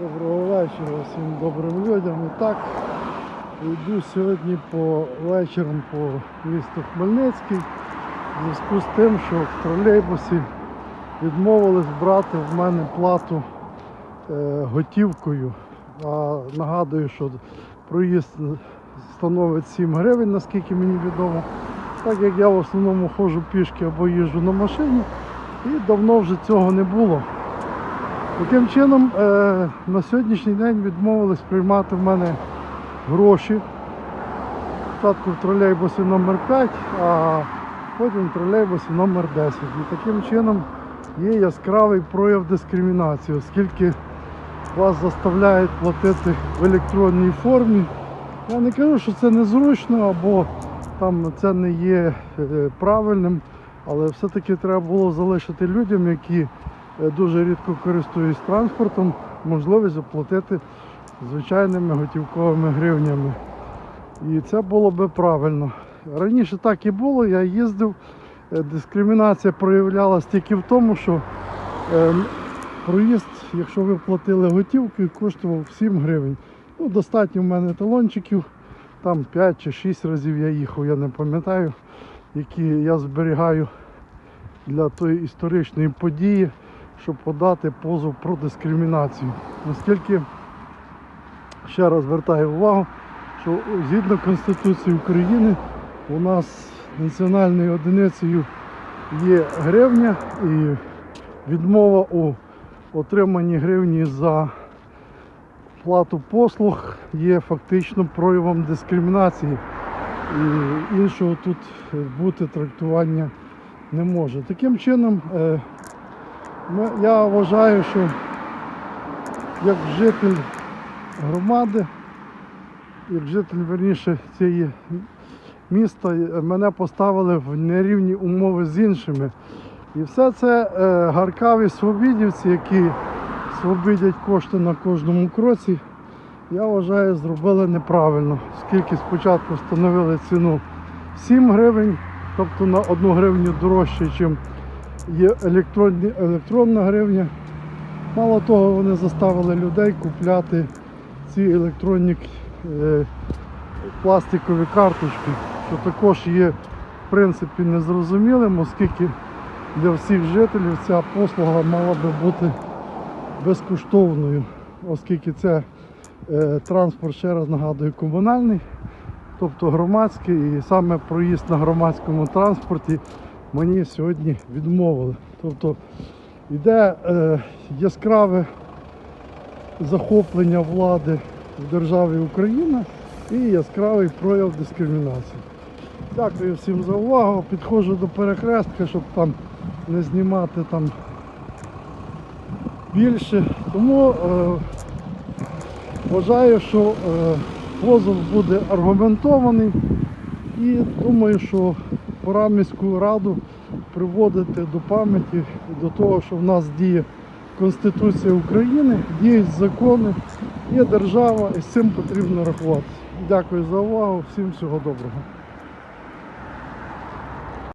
Доброго вечора всім добрим людям. І так, йду сьогодні по вечором по місту Хмельницький. В зв'язку з тим, що в тролейбусі відмовились брати в мене плату е, готівкою. А нагадую, що проїзд становить 7 гривень, наскільки мені відомо. Так як я в основному ходжу пішки або їжджу на машині, і давно вже цього не було. Таким чином, е, на сьогоднішній день відмовились приймати в мене гроші. Спочатку в тролейбусі номер 5 а потім в тролейбусі номер 10 І таким чином є яскравий прояв дискримінації, оскільки вас заставляють платити в електронній формі. Я не кажу, що це незручно або там це не є е, правильним, але все-таки треба було залишити людям, які дуже рідко користуюсь транспортом, можливість оплатити звичайними готівковими гривнями. І це було би правильно. Раніше так і було, я їздив, е, дискримінація проявлялась тільки в тому, що е, проїзд, якщо ви платили готівкою, коштував 7 гривень. Ну, достатньо в мене талончиків, там 5 чи 6 разів я їхав, я не пам'ятаю, які я зберігаю для тої історичної події, щоб подати позов про дискримінацію. Оскільки, ще раз звертаю увагу, що згідно Конституції України у нас національною одиницею є гривня і відмова у отриманні гривні за плату послуг є фактично проявом дискримінації. І іншого тут бути трактування не може. Таким чином, е, я вважаю, що як житель громади, як житель верніше цієї міста, е, мене поставили в нерівні умови з іншими. І все це е, гаркаві свобідівці, які свобідять кошти на кожному кроці, я вважаю, зробили неправильно, оскільки спочатку встановили ціну 7 гривень, тобто на 1 гривню дорожче, ніж є електронні, електронна гривня. Мало того, вони заставили людей купляти ці електронні е, пластикові карточки, що також є в принципі незрозумілим, оскільки для всіх жителів ця послуга мала би бути безкоштовною, оскільки це е, транспорт, ще раз нагадую, комунальний, тобто громадський, і саме проїзд на громадському транспорті мені сьогодні відмовили. Тобто йде е, яскраве захоплення влади в державі Україна і яскравий прояв дискримінації. Дякую всім за увагу. Підходжу до перехрестка, щоб там не знімати там більше. Тому е, вважаю, що е, позов буде аргументований і думаю, що пора міську раду приводити до пам'яті до того, що в нас діє Конституція України, діють закони, є держава і з цим потрібно рахуватися. Дякую за увагу, всім всього доброго.